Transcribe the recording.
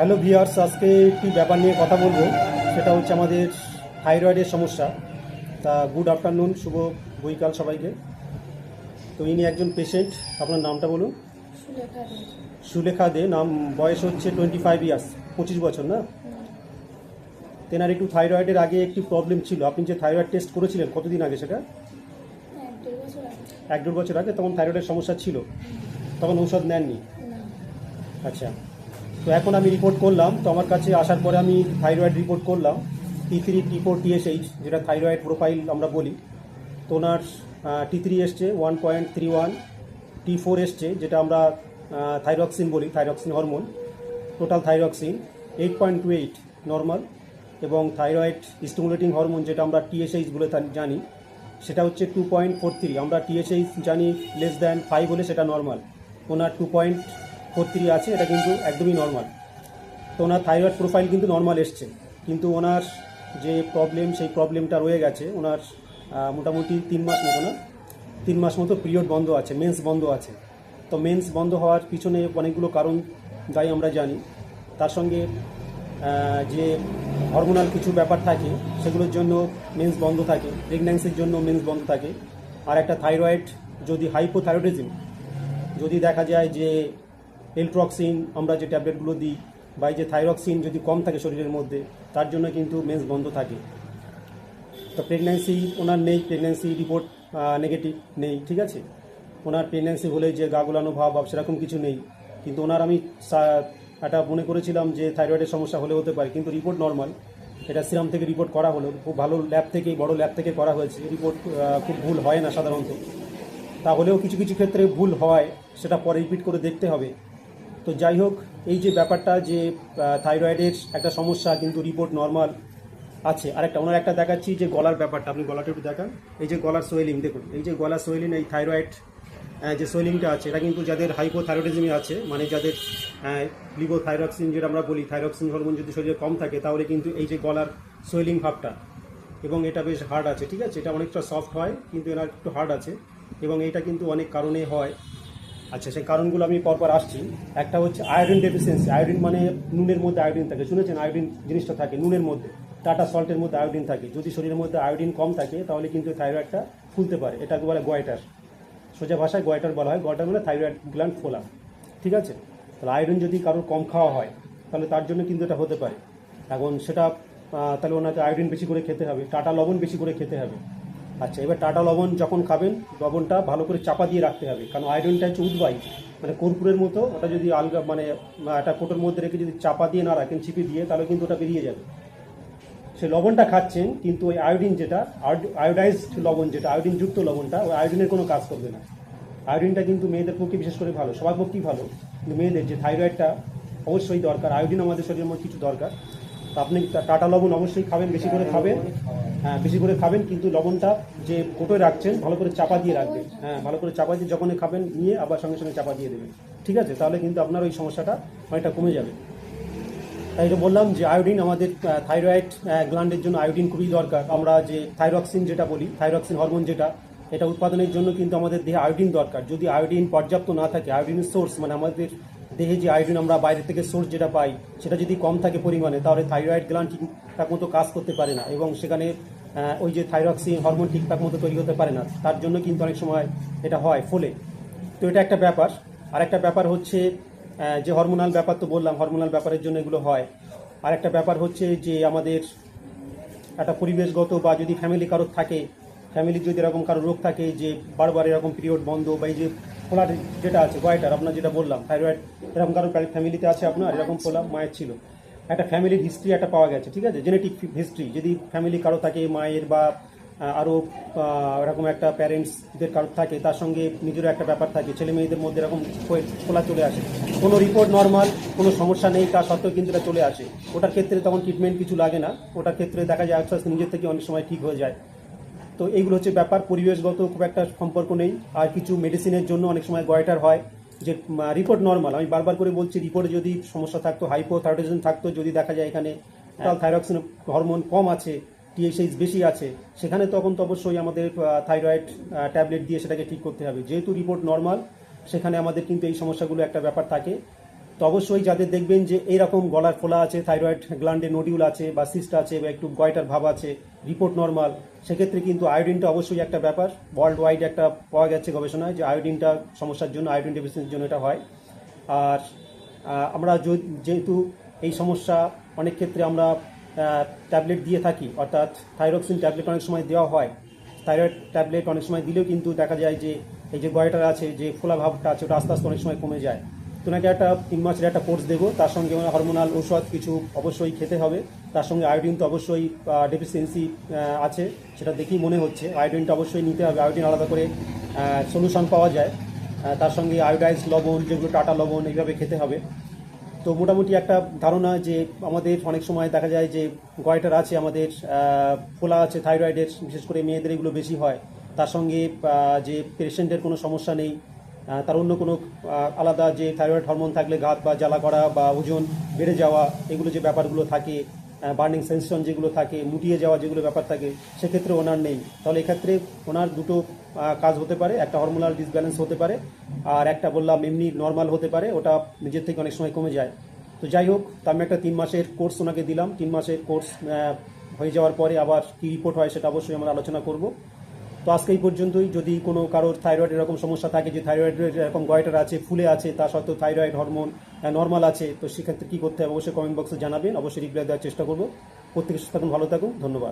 Hello viewers আজকে একটি ব্যাপার নিয়ে কথা বলব। সেটা হচ্ছে আমাদের থাইরয়েডের সমস্যা। তা গুড আফটারনুন শুভ বৈকাল সবাইকে। তো ইনি একজন পেশেন্ট আপনার নামটা বলুন। সুলেখা দে। নাম বয়স হচ্ছে টোয়েন্টি ফাইভ ইয়ার্স পঁচিশ বছর না? তেনার একটু থাইরয়েডের আগে একটি প্রবলেম ছিল। আপনি যে থাইরয়েড টেস্ট করেছিলেন কতদিন আগে সেটা? এক দেড় বছর আগে। এক দেড় বছর আগে তখন থাইরয়েডের সমস্যা ছিল। তখন ঔষধ নেননি? আচ্ছা। তো এখন আমি রিপোর্ট করলাম, তো আমার কাছে আসার পরে আমি থাইরয়েড রিপোর্ট করলাম T three T four TSH যেটা থাইরয়েড প্রোফাইল আমরা বলি। তো ওনার টি থ্রি এসছে one point three one T four এসছে, যেটা আমরা থাইরক্সিন বলি thyroxine hormone total thyroxine eight point two eight normal এবং থাইরয়েড স্টিমুলেটিং হরমোন যেটা আমরা টিএসএইচ বলে জানি, সেটা হচ্ছে টু পয়েন্ট ফোর থ্রি আমরা টিএসএইচ জানি লেস দ্যান ফাইভ হলে সেটা নর্মাল ওনার টু পয়েন্ট ফোর থ্রি আছে, এটা কিন্তু একদমই নর্মাল তো ওনার থাইরয়েড প্রোফাইল কিন্তু নর্মাল এসছে। কিন্তু ওনার যে প্রবলেম সেই প্রবলেমটা রয়ে গেছে। ওনার মোটামুটি তিন মাস মতো না, তিন মাস মতো পিরিয়ড বন্ধ আছে মেন্স বন্ধ আছে। তো মেন্স বন্ধ হওয়ার পিছনে অনেকগুলো কারণ দায়ী আমরা জানি। তার সঙ্গে যে হরমোনাল কিছু ব্যাপার থাকে, সেগুলোর জন্য মেন্স বন্ধ থাকে প্রেগন্যান্সির জন্য মেন্স বন্ধ থাকে। আর একটা থাইরয়েড যদি হাইপোথাইরয়েডিজম যদি দেখা যায় যে এলট্রক্সিন আমরা যে ট্যাবলেটগুলো দিই, বা এই যে থাইরক্সিন যদি কম থাকে শরীরের মধ্যে, তার জন্য কিন্তু মেন্স বন্ধ থাকে। তো প্রেগন্যান্সি ওনার নেই প্রেগন্যান্সি রিপোর্ট নেগেটিভ নেই, ঠিক আছে? ওনার প্রেগন্যান্সি হলে যে গা গোলানো ভাব সেরকম কিছু নেই। কিন্তু ওনার আমি একটা মনে করেছিলাম যে থাইরয়েডের সমস্যা হলে হতে পারে, কিন্তু রিপোর্ট নর্মাল এটা সিরাম থেকে রিপোর্ট করা হলো, খুব ভালো ল্যাব থেকে, বড় ল্যাব থেকে করা হয়েছে। রিপোর্ট খুব ভুল হয় না সাধারণত। তাহলেও কিছু কিছু ক্ষেত্রে ভুল হয়, সেটা পরে রিপিট করে দেখতে হবে। তো যাই হোক, এই যে ব্যাপারটা যে থাইরয়েডের একটা সমস্যা, কিন্তু রিপোর্ট নর্মাল আছে। আরেকটা, ওনার একটা দেখাচ্ছি যে গলার ব্যাপারটা, আপনি গলাটা একটু দেখান। এই যে গলার সোয়েলিং দেখুন, এই যে গলার সোয়েলিং এই থাইরয়েড যে সোয়েলিংটা আছে, এটা কিন্তু যাদের হাইপোথাইরয়েডিজমই আছে মানে যাদের লিভোথাইরক্সিন যেটা আমরা বলি, থাইরক্সিন হরমোন যদি শরীরে কম থাকে, তাহলে কিন্তু এই যে গলার সোয়েলিং ভাবটা, এবং এটা বেশ হার্ড আছে, ঠিক আছে? এটা অনেকটা সফট হয়, কিন্তু এনার একটু হার্ড আছে, এবং এটা কিন্তু অনেক কারণে হয়। আচ্ছা সেই কারণগুলো আমি পরপর আসছি। একটা হচ্ছে আয়োডিন ডেফিসিয়েন্সি আয়োডিন মানে নুনের মধ্যে আয়োডিন থাকে। শুনেছেন আয়োডিন জিনিসটা থাকে নুনের মধ্যে। টাটা সল্টের মধ্যে আয়োডিন থাকে। যদি শরীরের মধ্যে আয়োডিন কম থাকে, তাহলে কিন্তু থাইরয়েডটা ফুলতে পারে। এটাকে বলে গয়টার সোজা ভাষায় গয়টার বলা হয়। গয়টার মানে থাইরয়েড গ্ল্যান্ড ফোলা ঠিক আছে? তাহলে আয়োডিন যদি কারোর কম খাওয়া হয়, তাহলে তার জন্য কিন্তু এটা হতে পারে। এখন সেটা তাহলে ওনাকে আয়োডিন বেশি করে খেতে হবে। টাটা লবণ বেশি করে খেতে হবে। আচ্ছা এবার টাটা লবণ যখন খাবেন, লবণটা ভালো করে চাপা দিয়ে রাখতে হবে। কারণ আয়োডিনটা হচ্ছে উদ্বায়ী। মানে কর্পূরের মতো, ওটা যদি আলগা মানে একটা কোটোর মধ্যে রেখে যদি চাপা দিয়ে না রাখেন চিপে দিয়ে, তাহলে কিন্তু ওটা বেরিয়ে যাবে। সে লবণটা খাচ্ছেন, কিন্তু ওই আয়োডিন যেটা আয়োডাইজড লবণ যেটা আয়োডিনযুক্ত লবণটা, ওই আয়োডিনের কোনো কাজ করবে না। আয়োডিনটা কিন্তু মেয়েদের পক্ষে বিশেষ করে ভালো, সবার পক্ষেই ভালো। কিন্তু মেয়েদের যে থাইরয়েডটা অবশ্যই দরকার আয়োডিন আমাদের শরীরের মধ্যে কিছু দরকার। তো আপনি টাটা লবণ অবশ্যই খাবেন, বেশি করে খাবেন। হ্যাঁ বেশি করে খাবেন, কিন্তু লবণটা যে কোটোয় রাখছেন, ভালো করে চাপা দিয়ে রাখবেন। হ্যাঁ ভালো করে চাপা দিয়ে যখনই খাবেন, নিয়ে আবার সঙ্গে সঙ্গে চাপা দিয়ে দেবেন। ঠিক আছে? তাহলে কিন্তু আপনার ওই সমস্যাটা অনেকটা কমে যাবে। তাই তো বললাম যে আয়োডিন আমাদের থাইরয়েড গ্ল্যান্ডের জন্য আয়োডিন খুবই দরকার। আমরা যে থাইরক্সিন যেটা বলি, থাইরক্সিন হরমোন যেটা, এটা উৎপাদনের জন্য কিন্তু আমাদের দেহে আয়োডিন দরকার। যদি আয়োডিন পর্যাপ্ত না থাকে, আয়োডিনের সোর্স মানে আমাদের দেহে যে আয়োডিন আমরা বাইরে থেকে সোর্স যেটা পাই, সেটা যদি কম থাকে পরিমাণে, তাহলে থাইরয়েড গ্ল্যান্ড ঠিকঠাক মতো কাজ করতে পারে না এবং সেখানে ওই যে থাইরক্সিন হরমোন ঠিকঠাক মতো তৈরি হতে পারে না। তার জন্য কিন্তু অনেক সময় এটা হয় ফলে। তো এটা একটা ব্যাপার। আর একটা ব্যাপার হচ্ছে যে হরমোনাল ব্যাপার তো বললাম, হরমোনাল ব্যাপারের জন্য এগুলো হয়। আর একটা ব্যাপার হচ্ছে যে আমাদের একটা পরিবেশগত বা যদি ফ্যামিলি কারোর থাকে ফ্যামিলির যদি এরকম কারও রোগ থাকে যে বারবার এরকম পিরিয়ড বন্ধ বা এই যে ফোলার যেটা আছে গয়টার আপনার যেটা বললাম থাইরয়েড এরকম কারও ফ্যামিলিতে আছে আপনার, এরকম ফোলা মায়ের ছিল। একটা ফ্যামিলির হিস্ট্রি একটা পাওয়া গেছে, ঠিক আছে? জেনেটিক হিস্ট্রি যদি ফ্যামিলি কারও থাকে, মায়ের বা আরও এরকম একটা প্যারেন্টসদের কারও থাকে, তার সঙ্গে নিজেরও একটা ব্যাপার থাকে, ছেলে মেয়েদের মধ্যে এরকম খোলা চলে আসে। কোনো রিপোর্ট নর্মাল কোনো সমস্যা নেই, তা সত্ত্বেও কিন্তু এটা চলে আসে। ওটার ক্ষেত্রে তখন ট্রিটমেন্ট কিছু লাগে না। ওটার ক্ষেত্রে দেখা যায়, আস্তে আস্তে নিজের থেকে অনেক সময় ঠিক হয়ে যায়। তো এইগুলো হচ্ছে ব্যাপার। পরিবেশগত খুব একটা সম্পর্ক নেই। আর কিছু মেডিসিনের জন্য অনেক সময় গয়টার হয় যে রিপোর্ট নর্মাল আমি বারবার করে বলছি রিপোর্টে যদি সমস্যা থাকতো হাইপোথাইরয়েডিজম থাকতো যদি দেখা যায় এখানে থাইরক্সিন হরমোন কম আছে টিএসএইচ বেশি আছে সেখানে তখন তো অবশ্যই আমাদের থাইরয়েড ট্যাবলেট দিয়ে সেটাকে ঠিক করতে হবে। যেহেতু রিপোর্ট নর্মাল সেখানে আমাদের কিন্তু এই সমস্যাগুলো একটা ব্যাপার থাকে। তো অবশ্যই যাদের দেখবেন যে এইরকম গলার ফোলা আছে থাইরয়েড গ্ল্যান্ডে নোডিউল আছে বা সিস্ট আছে বা একটু গয়টার ভাব আছে রিপোর্ট নর্মাল সেক্ষেত্রে কিন্তু আয়োডিনটা অবশ্যই একটা ব্যাপার। ওয়ার্ল্ড ওয়াইড একটা পাওয়া গেছে গবেষণায় যে আয়োডিনটা সমস্যার জন্য আয়োডিন ডেফিসিয়েন্সির জন্য এটা হয়। আর আমরা যেহেতু এই সমস্যা অনেক ক্ষেত্রে আমরা ট্যাবলেট দিয়ে থাকি, অর্থাৎ থাইরক্সিন ট্যাবলেট অনেক সময় দেওয়া হয়। থাইরয়েড ট্যাবলেট অনেক সময় দিলেও কিন্তু দেখা যায় যে এই যে গয়টার আছে, যে ফোলা ভাবটা আছে, ওটা আস্তে আস্তে অনেক সময় কমে যায়। তো নাকি একটা তিন মাসের একটা কোর্স দেবো। তার সঙ্গে হরমোনাল ঔষধ কিছু অবশ্যই খেতে হবে। তার সঙ্গে আয়োডিন তো অবশ্যই ডেফিসিয়েন্সি আছে। সেটা দেখেই মনে হচ্ছে। আয়োডিনটা অবশ্যই নিতে হবে। আয়োডিন আলাদা করে সলিউশন পাওয়া যায়। তার সঙ্গে আয়োডাইজ লবণ, যেগুলো টাটা লবণ, এইভাবে খেতে হবে। তো মোটামুটি একটা ধারণা যে আমাদের অনেক সময় দেখা যায় যে গয়টার আছে আমাদের ফোলা আছে থাইরয়েডের বিশেষ করে মেয়েদের এগুলো বেশি হয়। তার সঙ্গে যে পেশেন্টের কোনো সমস্যা নেই তার অন্য কোনো আলাদা যে থাইরয়েড হরমোন থাকলে ঘাত বা জ্বালা করা বা ওজন বেড়ে যাওয়া, এগুলো যে ব্যাপারগুলো থাকে বার্নিং সেন্সন যেগুলো থাকে, মুটিয়ে যাওয়া যেগুলো ব্যাপার থাকে, সেক্ষেত্রে ওনার নেই। তাহলে এক্ষেত্রে ওনার দুটো কাজ হতে পারে, একটা হরমোনাল ডিসব্যালেন্স হতে পারে, আর একটা বললাম এমনি নর্মাল হতে পারে, ওটা নিজের থেকে অনেক সময় কমে যায়। তো যাই হোক আমি একটা তিন মাসের কোর্স ওনাকে দিলাম। তিন মাসের কোর্স হয়ে যাওয়ার পরে আবার কী রিপোর্ট হয় সেটা অবশ্যই আমরা আলোচনা করব। তো আজকে এই পর্যন্তই। যদি কোনো কারোর থাইরয়েড এরকম সমস্যা থাকে, যে থাইরয়েডের এরকম গয়টার আছে, ফুলে আছে, তা সত্ত্বেও থাইরয়েড হরমোন নর্মাল আছে, তো সেক্ষেত্রে কী করতে হবে অবশ্যই কমেন্ট বক্সে জানাবেন। অবশ্যই রিপ্লাই দেওয়ার চেষ্টা করব। প্রত্যেকে সুস্থ থাকুন, ভালো থাকুন। ধন্যবাদ।